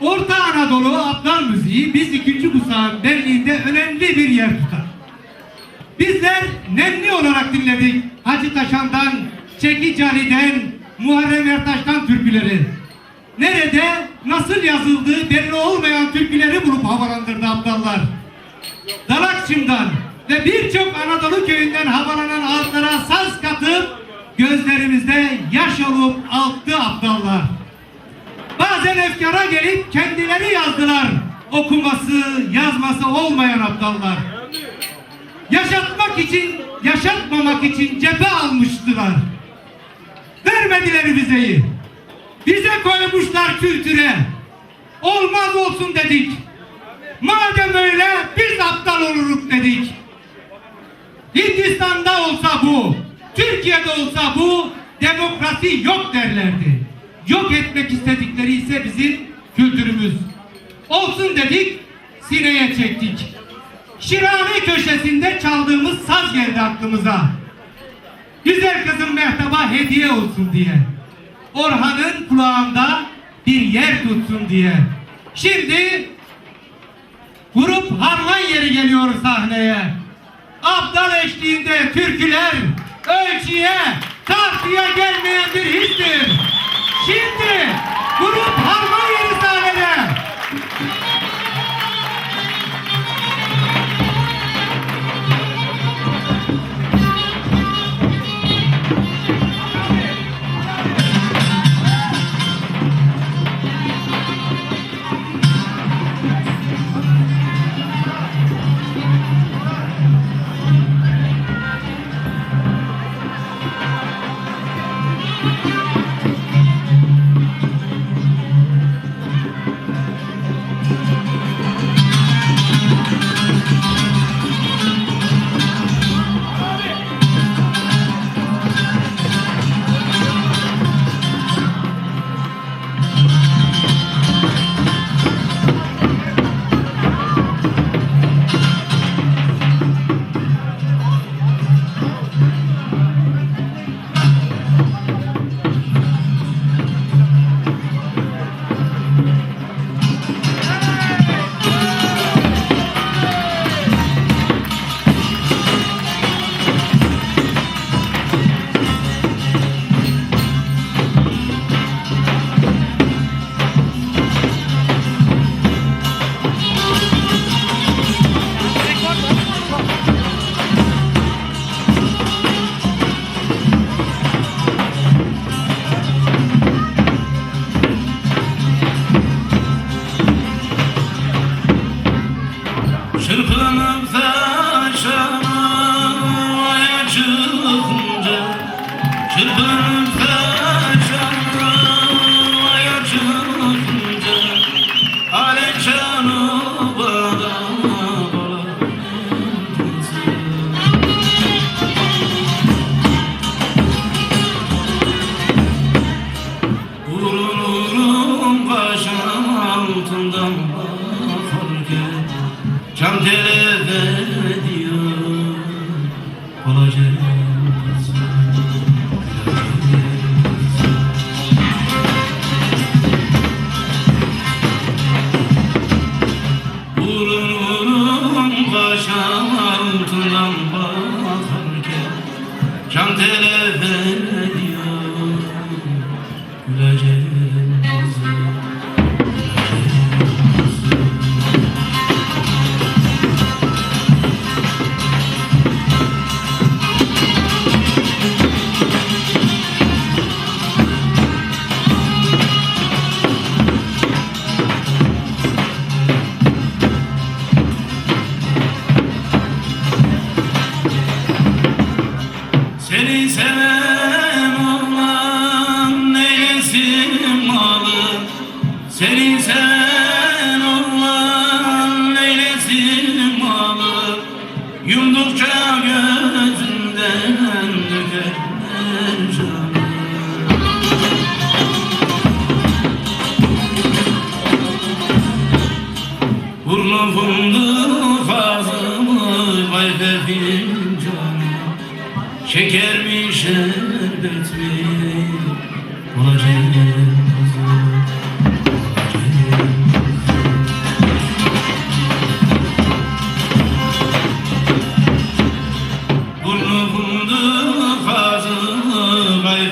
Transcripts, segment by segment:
Orta Anadolu Abdal müziği biz ikinci kuşağın benliğinde önemli bir yer tutar. Bizler nemli olarak dinledik Hacı Taşan'dan, Çekiç Ali'den, Muharrem Ertaş'tan türküleri. Nerede, nasıl yazıldığı belli olmayan türküleri bulup havalandırdı Abdallar. Dalakçım'dan ve birçok Anadolu köyünden havalanan ağıtlara saz katıp gözlerimizde yaş olup aktı Abdallar. Bazen efkara gelip kendileri yazdılar. Okuması, yazması olmayan aptallar. Yaşatmak için, yaşatmamak için cephe almıştılar. Vermediler vizeyi. Bize koymuşlar kültüre. Olmaz olsun dedik. Madem öyle biz aptal oluruk dedik. Hindistan'da olsa bu, Türkiye'de olsa bu, demokrasi yok derlerdi. Yok etmek istedikleri ise bizim kültürümüz. Olsun dedik, sineye çektik. Şirane köşesinde çaldığımız saz geldi aklımıza. Güzel kızım Mehtap'a hediye olsun diye. Orhan'ın kulağında bir yer tutsun diye. Şimdi grup harman yeri geliyor sahneye. Abdal eşliğinde türküler ölçüye, tartıya gelmeyen bir histir. Şimdi grup harman Come to Seni seven olan neylesin malı. Yumdukça gözünden döker canı Burnu fındık ağzımı vay benim canım. Şeker mi şerbet mi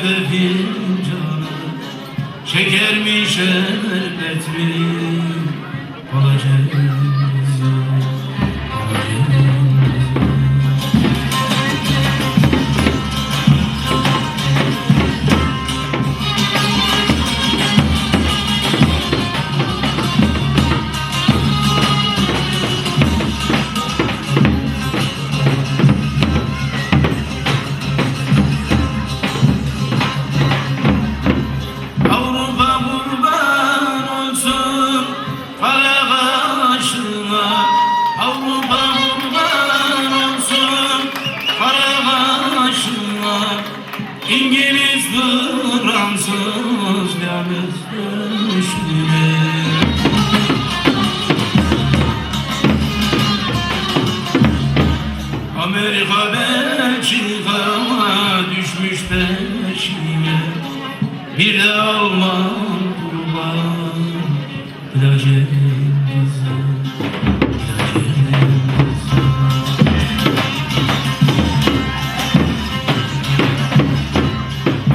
fincanı Şeker mi şerbet mi Amerika Belçika düşmüş peşime. Bir de Alman kurban Plajenize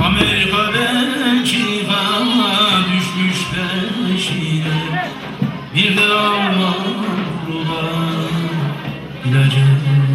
Amerika Belçika düşmüş peşine Bir de Alman kurban İlacı